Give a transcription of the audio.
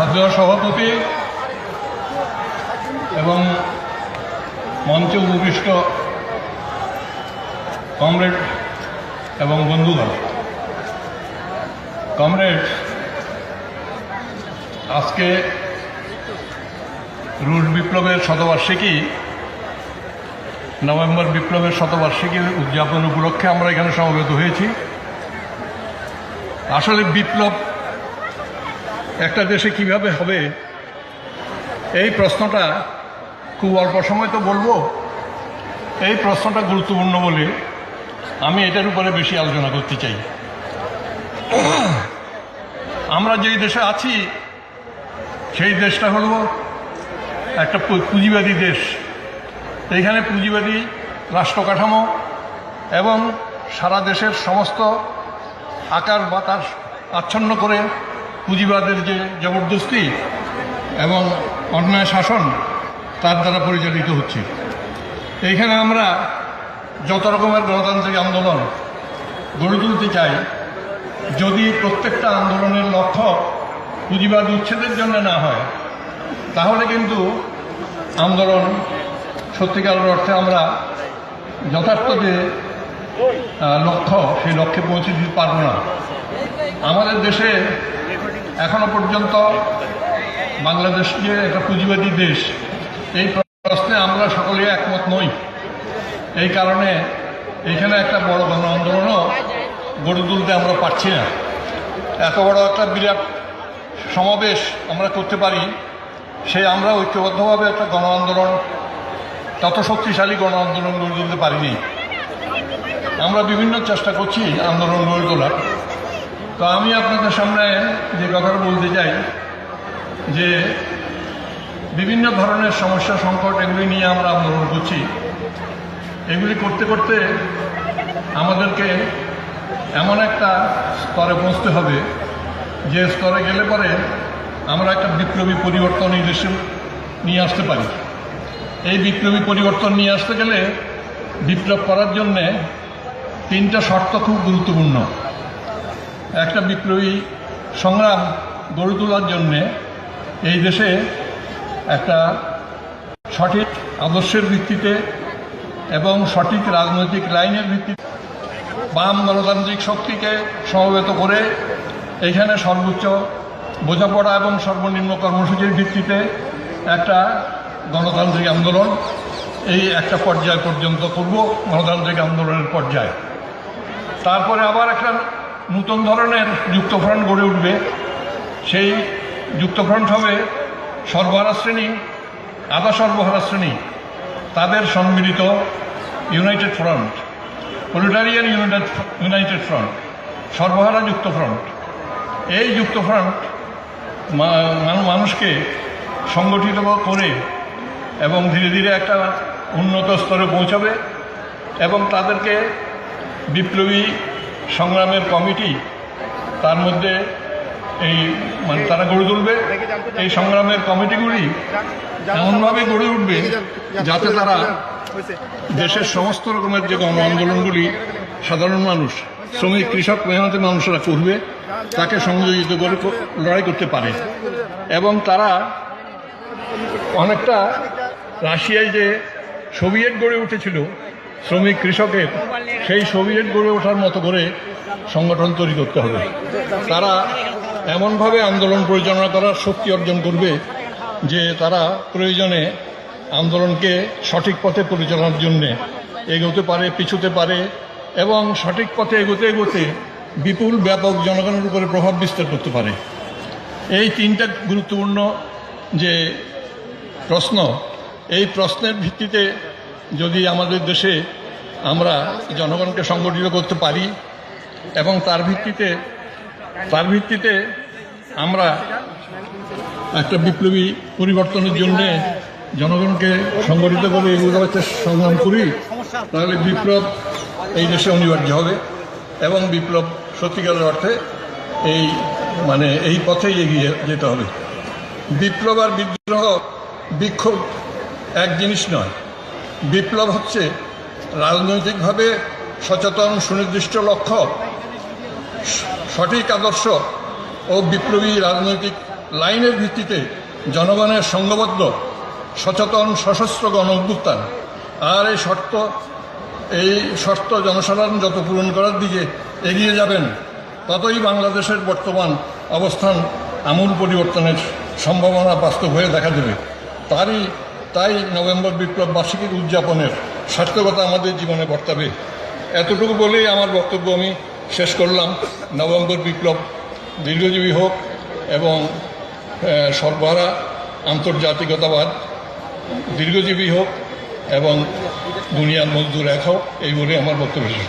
শ্রদ্ধেয় সভাপতি এবং মঞ্চে উপবিষ্ট কমরেড এবং বন্ধুগণ। কমরেড, আজকে রুশ বিপ্লবের শতবার্ষিকী, নভেম্বর বিপ্লবের শতবার্ষিকী উদযাপন উপলক্ষে আমরা এখানে সমবেত হয়েছি। আসলে বিপ্লব একটা দেশে কীভাবে হবে? এই প্রশ্নটা খুব অল্প সময় তো বলব। এই প্রশ্নটা গুরুত্বপূর্ণ বলে আমি এটার উপরে বেশি আলোচনা করতে চাই। আমরা যেই দেশে আছি, সেই দেশটা হলো একটা পুঁজিবাদী দেশ। এইখানে পুঁজিবাদী রাষ্ট্র কাঠামো এবং সারা দেশের সমস্ত আকার বাতাস আচ্ছন্ন করে পুঁজিবাদের যে জবরদস্তি এবং অন্যায় শাসন, তার দ্বারা পরিচালিত হচ্ছে। এইখানে আমরা যত রকমের গণতান্ত্রিক আন্দোলন গড়ে তুলতে চাই, যদি প্রত্যেকটা আন্দোলনের লক্ষ্য পুঁজিবাদ উচ্ছেদের জন্য না হয়, তাহলে কিন্তু আন্দোলন সত্যিকারের অর্থে আমরা যথার্থ যে লক্ষ্য, সেই লক্ষ্যে পৌঁছে দিতে পারব না। আমাদের দেশে এখনও পর্যন্ত বাংলাদেশ যে একটা পুঁজিবাদী দেশ, এই প্রশ্নে আমরা সকলে একমত নই। এই কারণে এখানে একটা বড় গণ আন্দোলনও গড়ে তুলতে আমরা পারছি না। এত বড় একটা বিরাট সমাবেশ আমরা করতে পারি, সেই আমরা ঐক্যবদ্ধভাবে একটা গণ আন্দোলন তত শক্তিশালী গণ আন্দোলন গড়ে তুলতে পারিনি। আমরা বিভিন্ন চেষ্টা করছি আন্দোলন গড়ে তোলার। তো আমি আপনাদের সামনে যে কথাটা বলতে চাই, যে বিভিন্ন ধরনের সমস্যা, সংকট এগুলি নিয়ে আমরা আন্দোলন করছি। এগুলি করতে করতে আমাদেরকে এমন একটা স্তরে পৌঁছতে হবে, যে স্তরে গেলে পরে আমরা একটা বিপ্লবী পরিবর্তন এই দেশে নিয়ে আসতে পারি। এই বিপ্লবী পরিবর্তন নিয়ে আসতে গেলে বিপ্লব করার জন্যে তিনটা শর্ত খুব গুরুত্বপূর্ণ। একটা বিপ্লবী সংগ্রাম গড়ে তোলার জন্যে এই দেশে একটা সঠিক আদর্শের ভিত্তিতে এবং সঠিক রাজনৈতিক লাইনের ভিত্তিতে বাম গণতান্ত্রিক শক্তিকে সমবেত করে এখানে সর্বোচ্চ বোঝাপড়া এবং সর্বনিম্ন কর্মসূচির ভিত্তিতে একটা গণতান্ত্রিক আন্দোলন এই একটা পর্যায় পর্যন্ত করব, গণতান্ত্রিক আন্দোলনের পর্যায়ে। তারপরে আবার একটা নতুন ধরনের যুক্তফ্রন্ট গড়ে উঠবে। সেই যুক্তফ্রন্ট হবে সর্বহারা শ্রেণি, আধা সর্বহারা শ্রেণি। তাদের সম্মিলিত united front, proletarian united united front, সর্বহারা যুক্ত ফ্রন্ট এই যুক্ত ফ্রন্ট মানুষকে সংগঠিত করে এবং ধীরে ধীরে একটা উন্নত স্তরে পৌঁছাবে এবং তাদেরকে বিপ্লবী সংগ্রামের কমিটি, তার মধ্যে এই মানে তারা গড়ে তুলবে। এই সংগ্রামের কমিটিগুলি এমনভাবে গড়ে উঠবে যাতে তারা দেশের সমস্ত রকমের যে গণ আন্দোলনগুলি সাধারণ মানুষ, শ্রমিক, কৃষক, মেহনতি মানুষরা করবে, তাকে সংযোজিত করে লড়াই করতে পারে। এবং তারা অনেকটা রাশিয়ায় যে সোভিয়েট গড়ে উঠেছিল শ্রমিক কৃষকের সেই সোভিয়েত গড়ে ওঠার মতো করে সংগঠন তৈরি করতে হবে। তারা এমনভাবে আন্দোলন পরিচালনা করার শক্তি অর্জন করবে যে তারা প্রয়োজনে আন্দোলনকে সঠিক পথে পরিচালনার জন্যে এগোতে পারে, পিছুতে পারে এবং সঠিক পথে এগোতে এগোতে বিপুল, ব্যাপক জনগণের উপরে প্রভাব বিস্তার করতে পারে। এই তিনটা গুরুত্বপূর্ণ যে প্রশ্ন, এই প্রশ্নের ভিত্তিতে যদি আমাদের দেশে আমরা জনগণকে সংগঠিত করতে পারি এবং তার ভিত্তিতে তার ভিত্তিতে আমরা একটা বিপ্লবী পরিবর্তনের জন্যে জনগণকে সংগঠিত করে এগুলো সংগ্রাম করি, তাহলে বিপ্লব এই দেশে অনিবার্য হবে এবং বিপ্লব সত্যিকারের অর্থে এই মানে এই পথেই এগিয়ে যেতে হবে। বিপ্লব আর বিদ্রোহ বিক্ষোভ এক জিনিস নয়। বিপ্লব হচ্ছে রাজনৈতিকভাবে সচেতন, সুনির্দিষ্ট লক্ষ্য, সঠিক আদর্শ ও বিপ্লবী রাজনৈতিক লাইনের ভিত্তিতে জনগণের সংঘবদ্ধ, সচেতন, সশস্ত্র গণ উদ্যোক্তান আর এই শর্ত এই শর্ত জনসাধারণ যত পূরণ করার দিকে এগিয়ে যাবেন, ততই বাংলাদেশের বর্তমান অবস্থান আমূল পরিবর্তনের সম্ভাবনা বাস্তব হয়ে দেখা দেবে। তারই তাই নভেম্বর বিপ্লব বার্ষিকীর উদযাপনের সার্থকতা আমাদের জীবনে বর্তাবে এতটুকু বলেই আমার বক্তব্য আমি শেষ করলাম নভেম্বর বিপ্লব দীর্ঘজীবী হোক এবং সর্বহারা আন্তর্জাতিকতাবাদ দীর্ঘজীবী হোক এবং দুনিয়ার মজদুর এক হোক, এই বলে আমার বক্তব্য শেষ।